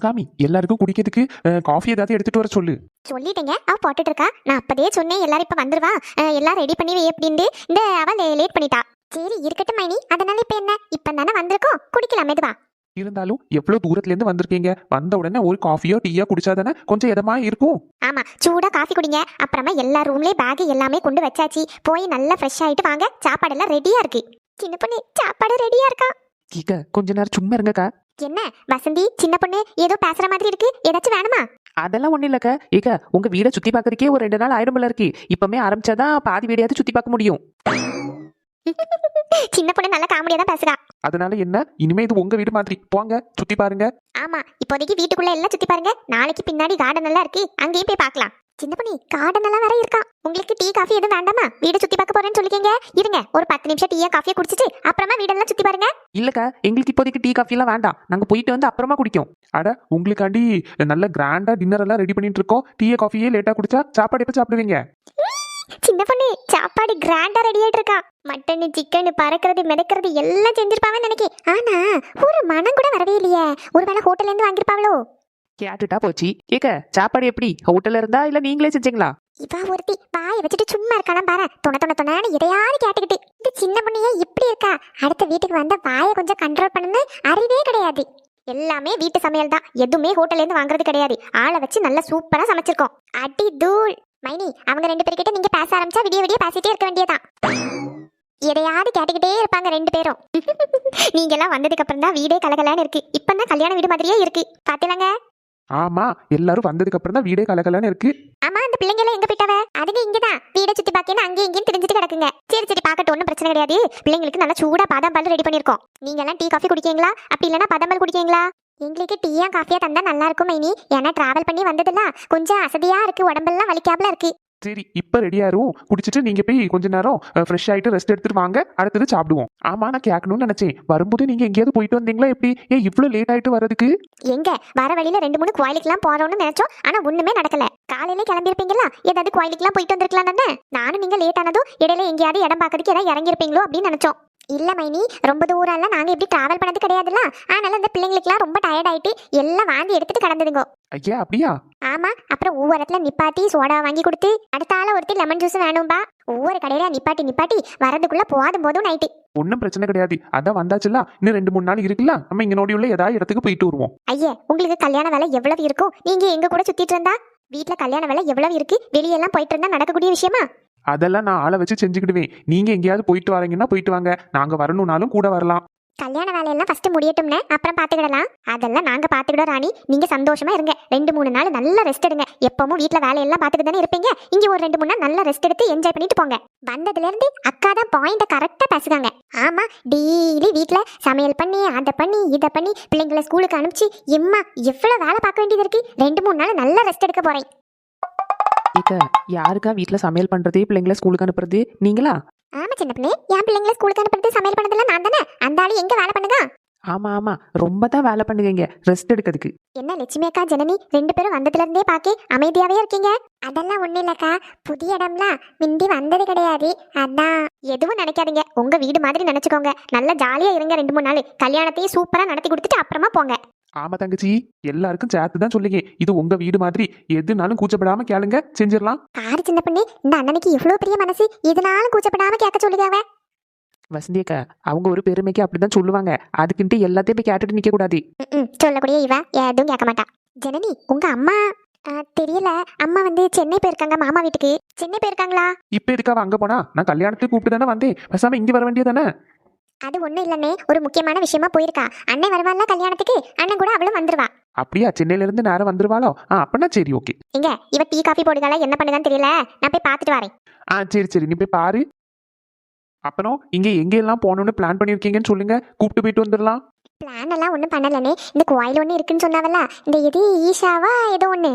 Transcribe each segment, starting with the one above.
சிவகாமி எல்லாருக்கும் குடிக்கிறதுக்கு காஃபி ஏதாவது எடுத்துட்டு வர சொல்லு. சொல்லிட்டேங்க. அவ போட்டுட்டு இருக்கா நான் அப்பதே சொன்னேன் எல்லாரும் இப்ப வந்துருவா. எல்லாம் ரெடி பண்ணி வை அப்படின்னு இந்த அவ லேட் பண்ணிட்டா. சரி இருக்கட்டும் மைனி. அதனால இப்ப என்ன? இப்ப தானே வந்திருக்கோம். குடிக்கலாம் மெதுவா. இருந்தாலும் எவ்வளவு தூரத்துல இருந்து வந்திருக்கீங்க? வந்த உடனே ஒரு காஃபியோ டீயோ குடிச்சாதானே கொஞ்சம் இதமா இருக்கும். ஆமா சூடா காஃபி குடிங்க. அப்புறமா எல்லா ரூம்லயே பேக் எல்லாமே கொண்டு வச்சாச்சு. போய் நல்லா ஃப்ரெஷ் ஆயிட்டு வாங்க. சாப்பாடு எல்லாம் ரெடியா இருக்கு. சின்ன பொண்ணு சாப்பாடு ரெடியா இருக்கா? கீக்க கொஞ்ச நேரம் சும்மா இருங்கக்கா. என்ன வசந்தி சின்ன பொண்ணு ஏதோ பேசுற மாதிரி இருக்கு? ஏதாச்சும் வேணுமா? அதெல்லாம் ஒண்ணும் இல்லக்கா. ஏக்கா உங்க வீடை சுத்தி பாக்குறதுக்கே ஒரு ரெண்டு நாள் ஆயிடும் இருக்கு. இப்பமே ஆரம்பிச்சாதான் பாதி வீடையாவது சுத்தி பார்க்க முடியும். சின்ன பொண்ணு நல்லா காமெடியா தான் பேசுறா. அதனால என்ன? இனிமே இது உங்க வீடு மாதிரி. போங்க சுத்தி பாருங்க. ஆமா இப்போதைக்கு வீட்டுக்குள்ள எல்லாம் சுத்தி பாருங்க. நாளைக்கு பின்னாடி கார்டன் எல்லாம் இருக்கு. அங்கேயும் போய் பார்க்கலாம். சின்ன பண்ணி கார்டன் எல்லாம் வேற இருக்கா உங்களுக்கு டீ காஃபி எதுவும் வேண்டாமா? வீடு சுத்தி பார்க்க போறேன்னு சொல்லிக்கீங்க. இருங்க ஒரு பத்து நிமிஷம் டீயா காஃபியை குடிச்சிட்டு அப்புறமா வீடெல்லாம் சுத்தி பாருங்க. இல்லக்கா எங்களுக்கு இப்போதைக்கு டீ காஃபி எல்லாம் வேண்டாம். நாங்க போயிட்டு வந்து அப்புறமா குடிக்கும். அட உங்களுக்காண்டி நல்ல கிராண்டா டின்னர் எல்லாம் ரெடி பண்ணிட்டு இருக்கோம். டீ காஃபியே லேட்டா குடிச்சா சாப்பாடு எப்ப சாப்பிடுவீங்க? சின்ன பொண்ணு சாப்பாடு கிராண்டா ரெடி ஆயிட்டு இருக்கா. மட்டன் சிக்கன் பறக்கிறது மிதக்கிறது எல்லாம் செஞ்சிருப்பாங்கன்னு நினைக்கேன். ஆனா ஒரு மனம் கூட வரவே இல்லையே. ஒருவேளை ஹோட்டல்ல இருந்து வாங்கிருப்பாங்களோ கேட்டுட்டா போச்சு. கேக்க சாப்பாடு எப்படி? ஹோட்டல்ல இருந்தா இல்ல நீங்களே செஞ்சீங்களா? இவா ஒருத்தி வாய வச்சுட்டு சும்மா இருக்கலாம் பாரு. தொண தொண தொணன்னு எதையாவது கேட்டுக்கிட்டு. இந்த சின்ன பொண்ணியே இப்படி இருக்கா? அடுத்த வீட்டுக்கு வந்த வாயை கொஞ்சம் கண்ட்ரோல் பண்ணுங்க அறிவே கிடையாது. எல்லாமே வீட்டு சமையல் தான். எதுவுமே ஹோட்டல்ல இருந்து வாங்குறது கிடையாது. ஆளை வச்சு நல்லா சூப்பரா சமைச்சிருக்கோம். அடி தூள். மைனி அவங்க ரெண்டு பேர்கிட்ட நீங்க பேச ஆரம்பிச்சா விடிய விடிய பேசிட்டே இருக்க வேண்டியதான் எதையாவது கேட்டுக்கிட்டே இருப்பாங்க ரெண்டு பேரும். நீங்க எல்லாம் வந்ததுக்கு அப்புறம் தான் வீடே கலகலான்னு இருக்கு. இப்பதான் கல்யாண வீடு மாதிரியே இருக்கு. பாத்தீங்களா ஆமா எல்லாரும் வந்ததுக்கு அப்புறம் தான் வீடே கலகலன்னு இருக்கு. ஆமா அந்த பிள்ளைங்க எல்லாம் எங்க போயிட்டவ? அதுங்க இங்கதான். வீட சுத்தி பாக்கேன்னு அங்கேயும் இங்கேயும் தெரிஞ்சுட்டு கிடக்குங்க. சரி சரி பாக்கட்டும் ஒன்றும் பிரச்சனை கிடையாது. பிள்ளைங்களுக்கு நல்லா சூடா பாதாம் பால் ரெடி பண்ணிருக்கோம் நீங்க எல்லாம் டீ காஃபி குடிக்கீங்களா? அப்படி இல்லைன்னா பாதாம் பால் குடிக்கீங்களா? எங்களுக்கு டீயா காஃபியா தந்தா நல்லா இருக்கும் மைனி. ஏன்னா டிராவல் பண்ணி வந்ததுல கொஞ்சம் அசதியா இருக்கு உடம்பெல்லாம் வலிக்காமல இருக்கு. சரி இப்போ ரெடியாகிருவோம் குடிச்சிட்டு நீங்க போய் கொஞ்ச நேரம் ஃப்ரெஷ் ஆகிட்டு ரெஸ்ட் எடுத்துட்டு வாங்க. அடுத்தது சாப்பிடுவோம். ஆமா நான் கேட்கணும்னு நினைச்சேன். வரும்போது நீங்கள் எங்கேயாவது போயிட்டு வந்தீங்களா எப்படி? ஏன் இவ்வளவு லேட் ஆயிட்டு வரதுக்கு எங்க? வர வழியில் ரெண்டு மூணு கோயிலுக்குலாம் போகிறோம்னு நினச்சோம். ஆனா ஒன்றுமே நடக்கல. காலையில கிளம்பியிருப்பீங்களா? ஏதாவது கோயிலுக்குலாம் போயிட்டு வந்திருக்கலாம் தானே? நானும் நீங்க லேட் ஆனதும் இடையில எங்கேயாவது இடம் பார்க்கறதுக்கு ஏதாவது இறங்கியிருப்பீங்களோ அப்படின்னு நினைச்சோம். இல்ல மைனி ரொம்ப தூரம் எல்லாம் நாங்க எப்படி டிராவல் பண்ணது கிடையாதுல்ல? அதனால அந்த பிள்ளைங்களுக்குலாம் ரொம்ப டயர்ட் ஆயிட்டு எல்லாம் வாந்தி எடுத்துட்டு கடந்ததுங்க. ஐயா அப்படியா? ஆமா அப்புறம் ஒவ்வொரு இடத்துல நிப்பாட்டி சோடா வாங்கி கொடுத்து அடுத்த ஆள ஒருத்தி லெமன் ஜூஸ் வேணும்பா. ஒவ்வொரு கடையில நிப்பாட்டி நிப்பாட்டி வரதுக்குள்ள போதும் போதும் நைட்டு ஒன்றும் பிரச்சனை கிடையாது. அதான் வந்தாச்சுல இன்னும் ரெண்டு மூணு நாள் இருக்குல்ல? நம்ம இங்க நோடி உள்ள ஏதாவது இடத்துக்கு போயிட்டு வருவோம். ஐயே உங்களுக்கு கல்யாண வேலை எவ்வளவு இருக்கும் நீங்க எங்க கூட சுத்திட்டு இருந்தா? வீட்ல கல்யாண வேலை எவ்வளவு இருக்கு? வெளியெல்லாம் போயிட்டு இருந்தா நடக்கக்கூடிய விஷயமா? அதெல்லாம் நான் ஆளை வச்சு செஞ்சுக்கிடுவேன். நீங்க எங்கேயாவது போயிட்டு வரீங்கன்னா போயிட்டு வாங்க. நாங்க வரணும்னாலும் கூட வரலாம். கல்யாண வேலையெல்லாம் ஃபர்ஸ்ட் முடியட்டும்னே அப்புறம் பார்த்துக்கிடலாம் அதெல்லாம் நாங்க பார்த்துக்கிடோம் ராணி நீங்க சந்தோஷமா இருங்க. ரெண்டு மூணு நாள் நல்லா ரெஸ்ட் எடுங்க. எப்பவும் வீட்டில் வேலையெல்லாம் பார்த்துட்டு தானே இருப்பீங்க? இங்க ஒரு ரெண்டு மூணு நாள் நல்லா ரெஸ்ட் எடுத்து என்ஜாய் பண்ணிட்டு போங்க. வந்ததுல இருந்து அக்கா தான் பாயிண்ட கரெக்டா பேசுறாங்க ஆமா டெய்லி வீட்டில் சமையல் பண்ணி அதை பண்ணி இதை பண்ணி பிள்ளைங்களை ஸ்கூலுக்கு அனுப்பிச்சு எம்மா எவ்வளவு வேலை பார்க்க வேண்டியது இருக்கு? ரெண்டு மூணு நாள் நல்லா ரெஸ்ட் எடுக்க போறேன். ஏக்க யாருக்கா வீட்ல சமையல் பண்றது பிள்ளைங்கள ஸ்கூலுக்கு அனுப்புறது? நீங்களா? ஆமா சின்ன பிள்ளை என் பிள்ளைங்களை ஸ்கூலுக்கு அனுப்புறது சமையல் பண்ணதெல்லாம் நான் தானே? அந்த ஆளு எங்க வேலை பண்ணுங்க ஆமா ஆமா. ரொம்ப தான் வேலை பண்ணுவீங்க. ரெஸ்ட் எடுக்கிறதுக்கு. என்ன லட்சுமி அக்கா ஜனனி ரெண்டு பேரும் வந்ததுல இருந்தே பாக்கி அமைதியாவே இருக்கீங்க? அதெல்லாம் ஒண்ணு இல்லக்கா. புதிய இடம்ல. மிந்தி வந்தது கிடையாது. அதான் எதுவும் நினைக்காதீங்க. உங்க வீடு மாதிரி நினைச்சுக்கோங்க. நல்லா ஜாலியா இருங்க ரெண்டு மூணு நாள். கல்யாணத்தையும் சூப்பரா நடத்தி கொடுத்துட்டு அப்புறமா போங்க. ஆமா தங்கச்சி எல்லாருக்கும் சேர்த்து தான் சொல்லுங்க. இது உங்க வீடு மாதிரி எதுனாலும் கூச்சப்படாம கேளுங்க. செஞ்சிடலாம். காரு சின்ன பொண்ணு இந்த அண்ணனுக்கு இவ்வளவு பெரிய மனசு எதனாலும் கூச்சப்படாம கேட்க சொல்லுதாவ வசந்தி அக்கா அவங்க ஒரு பெருமைக்கு அப்படிதான் சொல்லுவாங்க. அதுக்குன்ட்டு எல்லாத்தையும் போய் கேட்டுட்டு நிக்க கூடாது. சொல்லக்கூடிய இவ எதுவும் கேட்க மாட்டா. ஜனனி உங்க அம்மா தெரியல. அம்மா வந்து சென்னை போயிருக்காங்க மாமா வீட்டுக்கு. சென்னை போயிருக்காங்களா? இப்ப எதுக்காக அங்க போனா? நான் கல்யாணத்துக்கு கூப்பிட்டு தானே வந்தேன். பேசாம இங்க வர வேண்டியதானே அது ஒண்ணும் இல்லனே ஒரு முக்கியமான விஷயமா போயிருக்கா. அண்ணன் வருவான்ல கல்யாணத்துக்கு? அண்ணன் கூட அவளும் வந்துருவா. அப்படியா? சென்னையில இருந்து நேரம் வந்துருவாளோ? ஆ அப்பனா சரி ஓகே. இங்க இவ டீ காஃபி போடுதால என்ன பண்ணுதான்னு தெரியல. நான் போய் பார்த்துட்டு வரேன். ஆ சரி சரி. நீ போய் பாரு. அப்புறம் இங்க எங்க எல்லாம் போகணும்னு பிளான் பண்ணிருக்கீங்கன்னு சொல்லுங்க. கூப்பிட்டு போயிட்டு வந்துடலாம். பிளான் எல்லாம் ஒன்றும் பண்ணலனே இந்த கோயில் ஒன்று இருக்குன்னு சொன்னாவல்ல. இந்த எது ஈஷாவா ஏதோ ஒன்று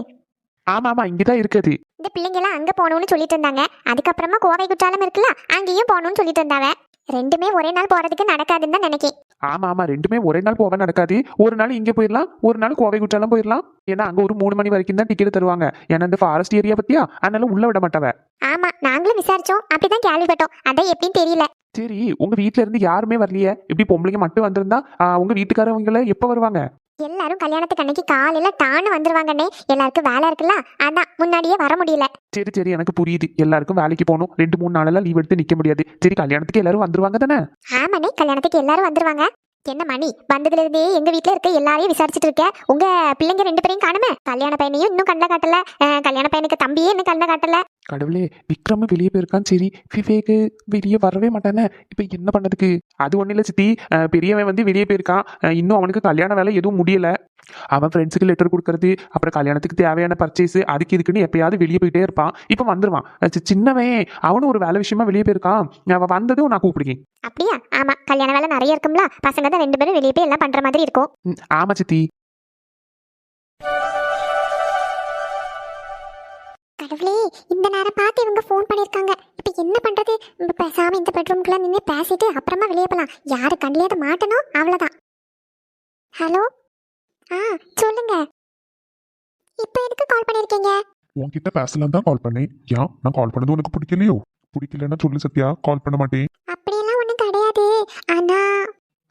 ஆமா ஆமா. இங்கதான் இருக்குது இந்த பிள்ளைங்க எல்லாம் அங்கே போகணும்னு சொல்லிட்டு இருந்தாங்க. அதுக்கப்புறமா கோவை குற்றாலம் இருக்குல்ல அங்கேயும் போகணும்னு சொல்லிட்டு இருந்தாவ. ரெண்டுமே ஒரே நாள் போறதுக்கு நடக்காதுன்னு தான் நினைக்கேன். ஆமா ஆமா ரெண்டுமே ஒரே நாள் போக நடக்காது. ஒரு நாள் இங்க போயிடலாம் ஒரு நாள் கோவை குற்றாலம் போயிடலாம். ஏன்னா அங்க ஒரு மூணு மணி வரைக்கும் தான் டிக்கெட் தருவாங்க. ஏன்னா இந்த ஃபாரஸ்ட் ஏரியா பத்தியா? அதனால உள்ள விட மாட்டாவ. ஆமா நாங்களும் விசாரிச்சோம். அப்படிதான் கேள்விப்பட்டோம். அதான் எப்படின்னு தெரியல. சரி உங்க வீட்ல இருந்து யாருமே வரலையே? இப்படி பொம்பளைங்க மட்டும் வந்திருந்தா ஆ, உங்க வீட்டுக்காரவங்கள எப்ப வருவாங்க? எல்லாரும் கல்யாணத்துக்கு அன்னைக்கு காலையில டான்னு வந்துருவாங்கண்ணே எல்லாருக்கும் வேலை இருக்குல்ல? அதான் முன்னாடியே வர முடியல. சரி சரி எனக்கு புரியுது. எல்லாருக்கும் வேலைக்கு போகணும். ரெண்டு மூணு நாளெல்லாம் லீவ் எடுத்து நிக்க முடியாது. சரி கல்யாணத்துக்கு எல்லாரும் வந்துருவாங்க தானே? ஆமாண்ணே கல்யாணத்துக்கு எல்லாரும் வந்துருவாங்க. என்ன மணி? வந்ததுல இருந்தே எங்க வீட்ல இருக்க எல்லாரையும் விசாரிச்சுட்டு இருக்க. உங்க பிள்ளைங்க ரெண்டு பேரையும் காணுமே? கல்யாண பையனையும் இன்னும் கண்ணில் காட்டல. அஹ், கல்யாண பையனுக்கு தம்பியே இன்னும் கண்ணில் காட்டல. கடவுளே விக்ரம் வெளியே போயிருக்கான் சரி. விவேக்கு வெளியே வரவே மாட்டானே. இப்போ என்ன பண்ணதுக்கு? அது ஒன்றும் இல்லை சித்தி. பெரியவன் வந்து வெளியே போயிருக்கான். இன்னும் அவனுக்கு கல்யாண வேலை எதுவும் முடியல. அவன் ஃப்ரெண்ட்ஸுக்கு லெட்டர் கொடுக்கறது அப்புறம் கல்யாணத்துக்கு தேவையான பர்ச்சேஸ் அதுக்கு இதுக்குன்னு எப்பயாவது வெளியே போயிட்டே இருப்பான். இப்போ சி- சின்னவன் அவனும் ஒரு வேலை விஷயமா வெளியே போயிருக்கான். அவன் வந்ததும் நான் கூப்பிடுங்க அப்படியா? ஆமா. கல்யாண வேலை நிறைய இருக்கும்ல. பசங்க தான் ரெண்டு பேரும் வெளியே போய் எல்லாம் பண்ற மாதிரி இருக்கும். ஆமா சித்தி. இந்த நேரம் பார்த்து இவங்க ஃபோன் பண்ணிருக்காங்க இப்போ என்ன பண்றது? இப்ப பேசாம இந்த பெட்ரூம்குள்ள நின்று பேசிட்டு அப்புறமா வெளியே போலாம். யாரு கண்ணிலேயே மாட்டணும் அவ்வளவுதான். ஹலோ ஆ சொல்லுங்க. இப்போ எதுக்கு கால் பண்ணிருக்கீங்க உன்கிட்ட பேசலாம் தான் கால் பண்ணேன். ஏன்? நான் கால் பண்ணது உனக்கு பிடிக்கலையோ? பிடிக்கலன்னா சொல்லு சத்யா கால் பண்ண மாட்டேன். அப்படியெல்லாம் ஒன்றும் கிடையாது. ஆனா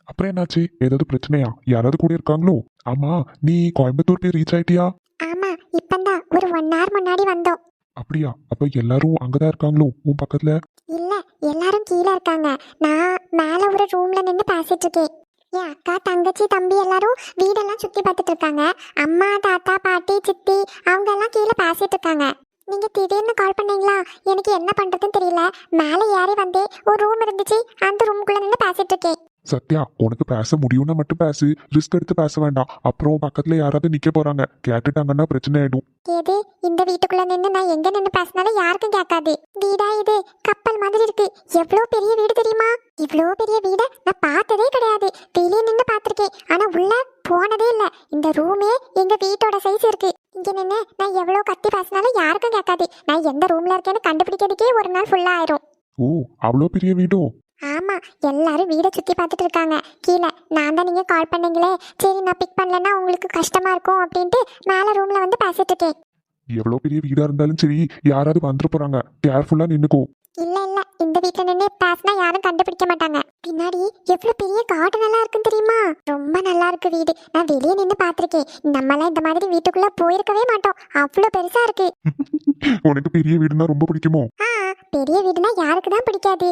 அப்புறம் என்னாச்சு? ஏதாவது பிரச்சனையா? யாராவது கூட இருக்காங்களோ? ஆமா நீ கோயம்புத்தூர் போய் ரீச் ஆயிட்டியா? ஆமா இப்பந்தான். ஒரு ஒன் ஹவர் முன்னாடி வந்தோம். அப்படியா? அப்ப எல்லாரும் அங்கதான் இருக்காங்களோ? உன் பக்கத்துல? இல்ல எல்லாரும் கீழே இருக்காங்க. நான் மேல ஒரு ரூம்ல நின்று பேசிட்டு இருக்கேன். என் அக்கா தங்கச்சி தம்பி எல்லாரும் வீடெல்லாம் சுத்தி பார்த்துட்டு இருக்காங்க. அம்மா தாத்தா பாட்டி சித்தி அவங்க எல்லாம் கீழே பேசிட்டு இருக்காங்க. நீங்க திடீர்னு கால் பண்ணீங்களா? எனக்கு என்ன பண்றதுன்னு தெரியல. மேலே ஏறி வந்தே ஒரு ரூம் இருந்துச்சு. அந்த ரூமுக்குள்ள நின்று பேசிட்டு இருக்கேன். சத்யா உனக்கு பேச முடியும்னா மட்டும் பேசு. ரிஸ்க் எடுத்து பேச வேண்டாம். அப்புறம் பக்கத்துல யாராவது நிக்க போறாங்க. கேட்டுட்டாங்கன்னா பிரச்சனை ஆயிடும். ஏது இந்த வீட்டுக்குள்ள நின்று நான் எங்க நின்று பேசினாலும் யாருக்கும் கேட்காது. வீடா இது? கப்பல் மாதிரி இருக்கு. எவ்வளோ பெரிய வீடு தெரியுமா? இவ்வளோ பெரிய வீடை நான் பார்த்ததே கிடையாது. வெளியே நின்று பார்த்துருக்கேன். ஆனா உள்ள போனதே இல்ல. இந்த ரூமே எங்க வீட்டோட சைஸ் இருக்கு. இங்க நின்று நான் எவ்வளோ கத்தி பேசினாலும் யாருக்கும் கேட்காது. நான் எந்த ரூம்ல இருக்கேன்னு கண்டுபிடிக்கிறதுக்கே ஒரு நாள் ஃபுல்லா ஆயிரும். ஓ அவ்வளோ பெரிய வீடோ? எல்லாரும் வீடை சுத்தி பார்த்துட்டு இருக்காங்க. கீழே நான் தான் நீங்க கால் பண்ணீங்களே. சரி நான் பிக் பண்ணலன்னா உங்களுக்கு கஷ்டமா இருக்கும் அப்படின்ட்டு மேல ரூம்ல வந்து பேசிட்டு இருக்கேன். எவ்வளோ பெரிய வீடா இருந்தாலும் சரி யாராவது வந்துட போறாங்க. கேர்ஃபுல்லா நின்னுக்கோ. இல்ல இல்ல. இந்த வீட்ல நின்று பேசினா யாரும் கண்டுபிடிக்க மாட்டாங்க. பின்னாடி எவ்வளவு பெரிய கார்டன் எல்லாம் இருக்குன்னு தெரியுமா? ரொம்ப நல்லா இருக்கு வீடு. நான் வெளியே நின்று பார்த்திருக்கேன். நம்மளாம் இந்த மாதிரி வீட்டுக்குள்ள போயிருக்கவே மாட்டோம். அவ்வளவு பெருசா இருக்கு. உனக்கு பெரிய வீடுனா ரொம்ப பிடிக்குமோ? ஆ பெரிய வீடுனா யாருக்கு தான் பிடிக்காது.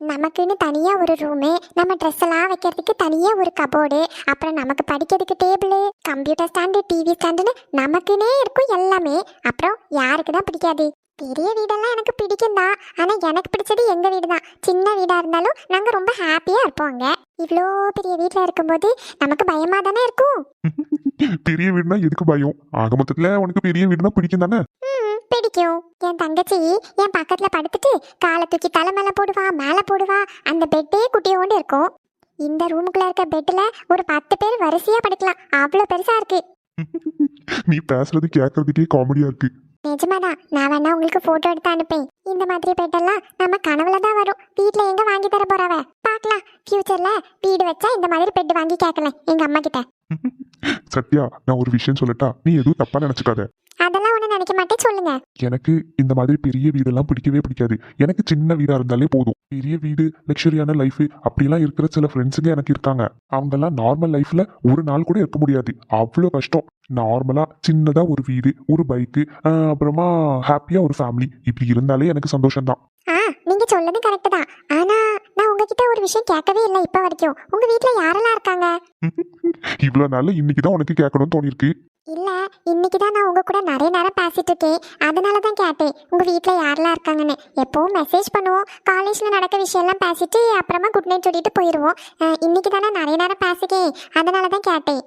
நமக்குன்னு தனியா ஒரு ரூமு நம்ம ட்ரெஸ் எல்லாம் வைக்கிறதுக்கு தனியா ஒரு கபோர்டு அப்புறம் நமக்கு படிக்கிறதுக்கு டேபிள் கம்ப்யூட்டர் ஸ்டாண்டு டிவி ஸ்டாண்டுன்னு நமக்குன்னே இருக்கும் எல்லாமே. அப்புறம் யாருக்கு தான் பிடிக்காது? பெரிய வீடெல்லாம் எனக்கு பிடிக்கும் தான். ஆனா எனக்கு பிடிச்சது எங்க வீடு தான் சின்ன வீடா இருந்தாலும் நாங்க ரொம்ப ஹாப்பியா இருப்போம் அங்க. இவ்வளோ பெரிய வீட்ல இருக்கும்போது நமக்கு பயமா தானே இருக்கும்? பெரிய வீடுனா எதுக்கு பயம்? ஆக மொத்தத்துல உனக்கு பெரிய வீடுனா பிடிக்கும் தானே? பிடிக்கும். என் தங்கச்சி என் பக்கத்துல படுத்துட்டு காலை தூக்கி தலை மேல போடுவா மேல போடுவா அந்த பெட்டே குட்டியோண்டு இருக்கும். இந்த ரூமுக்குள்ள இருக்க பெட்ல ஒரு பத்து பேர் வரிசையா படுக்கலாம். அவ்வளோ பெருசா இருக்கு. நீ பேசுறது கேட்கறதுக்கே காமெடியா இருக்கு. நிஜமாதான் நான் வேணா உங்களுக்கு போட்டோ எடுத்து அனுப்பேன். இந்த மாதிரி பெட்டெல்லாம் நம்ம கனவுல தான் வரும். வீட்ல எங்க வாங்கி தர போறவ பார்க்கலாம் ஃபியூச்சர்ல வீடு வச்சா இந்த மாதிரி பெட் வாங்கி கேட்கலாம் எங்க அம்மா கிட்ட. சத்யா நான் ஒரு விஷயம் சொல்லட்டா? நீ எதுவும் தப்பா நினைச்சுக்காத. மாட்டேன் சொல்லுங்க. எனக்கு இந்த மாதிரி பெரிய வீடெல்லாம் பிடிக்கவே பிடிக்காது. எனக்கு சின்ன வீடா இருந்தாலே போதும். பெரிய வீடு லக்ஸரியான லைஃப் அப்படிலாம் இருக்கிற சில ஃப்ரெண்ட்ஸுங்க எனக்கு இருக்காங்க. அவங்கெல்லாம் நார்மல் லைஃப்ல ஒரு நாள் கூட இருக்க முடியாது. அவ்வளோ கஷ்டம். நார்மலா சின்னதா ஒரு வீடு ஒரு பைக்கு அப்புறமா ஹாப்பியா ஒரு ஃபேமிலி இப்படி இருந்தாலே எனக்கு சந்தோஷம்தான். ஆ நீங்க சொல்லது கரெக்ட் தான். ஆனா நான் உங்ககிட்ட ஒரு விஷயம் கேட்கவே இல்லை இப்ப வரைக்கும். உங்க வீட்ல யாரெல்லாம் இருக்காங்க? இவ்வளோ நாள் இன்னைக்கு தான் உனக்கு கேட்கணும்னு தோணிருக்கு இல்ல இன்னைக்கு தான் நான் உங்க கூட நிறைய நேரம் பேசிட்டு இருக்கேன். அதனால தான் கேட்டேன் உங்க வீட்ல யாரெல்லாம் இருக்காங்கன்னு. எப்பவும் மெசேஜ் பண்ணுவோம். காலேஜ்ல நடக்க விஷயம்லாம் பேசிட்டு அப்புறமா குட் நைட் சொல்லிட்டு போயிடுவோம் இன்னைக்கு தானே நிறைய நேரம் பேசிக்கேன் அதனால தான் கேட்டேன்.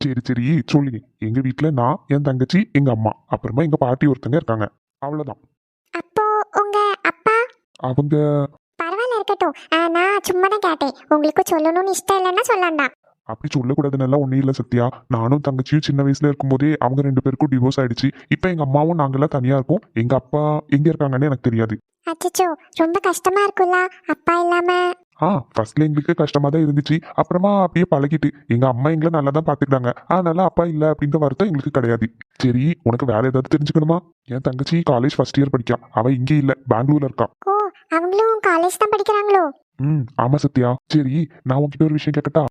சரி சரி சொல்லுங்க எங்க வீட்ல நான் என் தங்கச்சி எங்க அம்மா அப்புறமா எங்க பாட்டி ஒருத்தங்க இருக்காங்க. அவ்வளவுதான். அப்போ உங்க அப்பா? அவங்க பரவாயில்ல இருக்கட்டும். நான் சும்மா தான் கேட்டேன். உங்களுக்கு சொல்லணும்னு இஷ்டம் இல்லைன்னா சொல்லண்டாம். அப்படி சொல்லக்கூடாதுன்னு ஒன்றும் இல்லை சத்யா. நானும் தங்கச்சியும் சின்ன வயசுல இருக்கும்போதே அவங்க ரெண்டு பேருக்கும் டிவோர்ஸ் ஆயிடுச்சு. இப்போ எங்க அம்மாவும் நாங்கெல்லாம் தனியா இருக்கோம். எங்க அப்பா எங்க இருக்காங்கன்னு எனக்கு தெரியாது. அச்சச்சோ ரொம்ப கஷ்டமா இருக்குல்ல? அப்பா இல்லாம? ஆ ஃபர்ஸ்ட்ல எங்களுக்கு கஷ்டமா தான் இருந்துச்சு. அப்புறமா அப்படியே பழகிட்டு எங்க அம்மா எங்களை நல்லா தான் பாத்துக்கிட்டாங்க அதனால அப்பா இல்ல அப்படின்ற வருத்தம் எங்களுக்கு கிடையாது. சரி உனக்கு வேற ஏதாவது தெரிஞ்சுக்கணுமா? என் தங்கச்சி காலேஜ் ஃபர்ஸ்ட் இயர் படிக்கா. அவ இங்கே இல்ல பெங்களூர்ல இருக்கா. ஓ அவங்களும் காலேஜ் தான் படிக்கிறாங்களோ? ம் ஆமா சத்யா. சரி நான் உன்கிட்ட ஒரு விஷயம் கேட்கட்டா?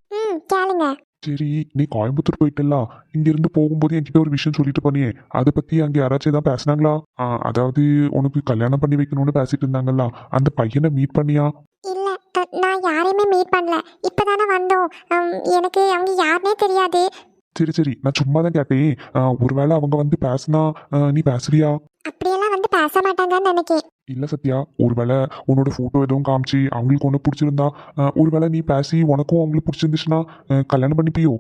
கேளுங்க. சரி நீ கோயம்புத்தூர் போயிட்டல இங்கிருந்து போகும்போது என்கிட்ட ஒரு விஷயம் சொல்லிட்டு போனியே. அதை பத்தி அங்க யாராச்சும் ஏதாவது பேசுனாங்களா? அதாவது உனக்கு கல்யாணம் பண்ணி வைக்கணும்னு பேசிட்டு இருந்தாங்கல்ல. அந்த பையனை மீட் பண்ணியா? இல்ல நான் யாரையுமே மீட் பண்ணல. இப்பதானே வந்தோம். எனக்கு அவங்க யாருனே தெரியாது. சரி சரி நான் சும்மா தான் கேட்டேன் ஒருவேளை அவங்க வந்து பேசுனா நீ பேசுறியா? அப்படியெல்லாம் வந்து பேச மாட்டாங்கன்னு நினைக்கேன். இல்ல சத்யா ஒருவேளை உன்னோட போட்டோ எதுவும் காமிச்சு அவங்களுக்கு ஒன்று பிடிச்சிருந்தா ஒருவேளை நீ பேசி உனக்கும் அவங்களுக்கு பிடிச்சிருந்துச்சுன்னா கல்யாணம் பண்ணிப்பியோ?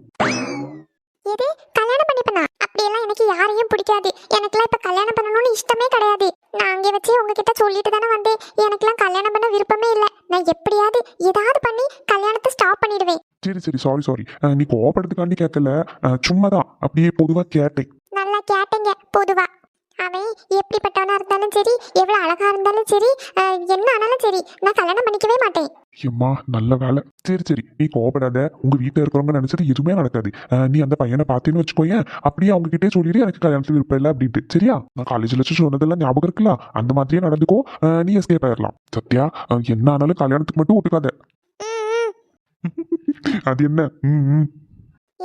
எது? கல்யாணம் பண்ணிப்பனா? அப்படியெல்லாம் எனக்கு யாரையும் பிடிக்காது. எனக்குலாம் இப்ப கல்யாணம் பண்ணணும்னு இஷ்டமே கிடையாது. நான் அங்கே வச்சு உங்ககிட்ட சொல்லிட்டு தானே வந்தேன். எனக்குலாம் கல்யாணம் பண்ண விருப்பமே இல்லை. நான் எப்படியாவது ஏதாவது பண்ணி கல்யாணத்தை ஸ்டாப் பண்ணிடுவேன். சரி சரி சாரி சாரி நீ கோவப்படுறதுக்காண்டி கேட்கல ஆ, சும்மா தான் அப்படியே பொதுவாக கேட்டேன். நல்லா கேட்டீங்க பொதுவா. அவன் எப்படிப்பட்டவனா இருந்தாலும் சரி எவ்வளவு அழகா இருந்தாலும் சரி என்ன ஆனாலும் சரி நான் கல்யாணம் பண்ணிக்கவே மாட்டேன். எம்மா நல்ல வேலை சரி சரி நீ கோவப்படாத. உங்க வீட்டில் இருக்கிறவங்க நினைச்சது எதுவுமே நடக்காது. நீ அந்த பையனை பார்த்தேன்னு வச்சுக்கோயேன் அப்படியே அவங்க கிட்டே சொல்லிடு எனக்கு கல்யாணத்துக்கு விருப்பம் இல்லை அப்படின்ட்டு. சரியா? நான் காலேஜில் வச்சு சொன்னதெல்லாம் ஞாபகம் இருக்குல்ல? அந்த மாதிரியே நடந்துக்கோ. நீ எஸ்கேப் ஆயிடலாம் சத்யா என்ன ஆனாலும் கல்யாணத்துக்கு மட்டும் ம். அது என்ன? ம்.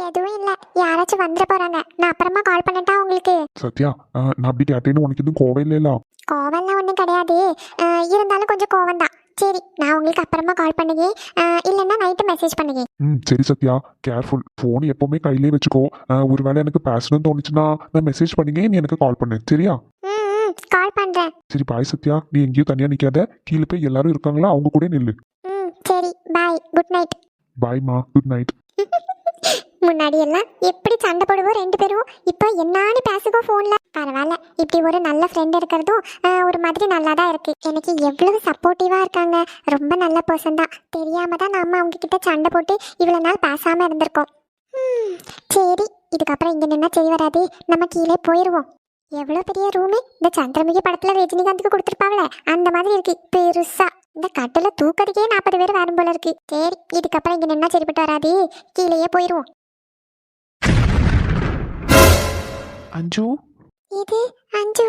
எதுவும் இல்ல. யாராச்சும் வந்துட போறாங்க. நான் அப்புறமா கால் பண்ணட்டா உங்களுக்கு? சத்யா நான் அப்படி கேட்டேன்னு உனக்கு எதுவும் கோவம் இல்லைல்ல கோவம்லாம் ஒன்றும் கிடையாது. இருந்தாலும் கொஞ்சம் கோவம் தான் சரி நான் உங்களுக்கு அப்புறமா கால் பண்ணுங்க. இல்லைன்னா நைட்டு மெசேஜ் பண்ணுங்க. ம் சரி சத்யா. கேர்ஃபுல் ஃபோன் எப்பவுமே கையிலே வச்சுக்கோ. ஒருவேளை எனக்கு பேசணும்னு தோணுச்சுன்னா நான் மெசேஜ் பண்ணீங்க. நீ எனக்கு கால் பண்ணு. சரியா? ம் கால் பண்றேன். சரி பாய் சத்யா. நீ எங்கேயும் தனியா நிக்காத. கீழே போய் எல்லாரும் இருக்காங்களா? அவங்க கூட நில்லு. ம் சரி. பாய் குட் நைட் பாய்மா குட் நைட் முன்னாடி எல்லாம் எப்படி சண்டை போடுவோம் ரெண்டு பேரும் இப்போ என்னான்னு பேசுகோ ஃபோனில் பரவாயில்ல இப்படி ஒரு நல்ல ஃப்ரெண்ட் இருக்கிறதும் ஒரு மாதிரி நல்லா தான் இருக்குது எனக்கு எவ்வளவு சப்போர்ட்டிவாக இருக்காங்க. ரொம்ப நல்ல பர்சன் தான். தெரியாமல் தான் நம்ம அவங்க கிட்ட சண்டை போட்டு இவ்வளோ நாள் பேசாமல் இருந்திருக்கோம். சரி இதுக்கப்புறம் இங்கே நின்னா சரி வராது. நம்ம கீழே போயிடுவோம் எவ்வளோ பெரிய ரூமு இந்த சந்திரமுகி படத்தில் ரஜினிகாந்துக்கு கொடுத்துருப்பாங்களே அந்த மாதிரி இருக்கு. பெருசா. இந்த கட்டில் தூக்கிறதுக்கே நாற்பது பேர் வரும் போல இருக்கு. சரி இதுக்கப்புறம் இங்கே நின்னா சரிப்பட்டு வராது. கீழேயே போயிடுவோம் 안 좋아? 이들 안 좋아.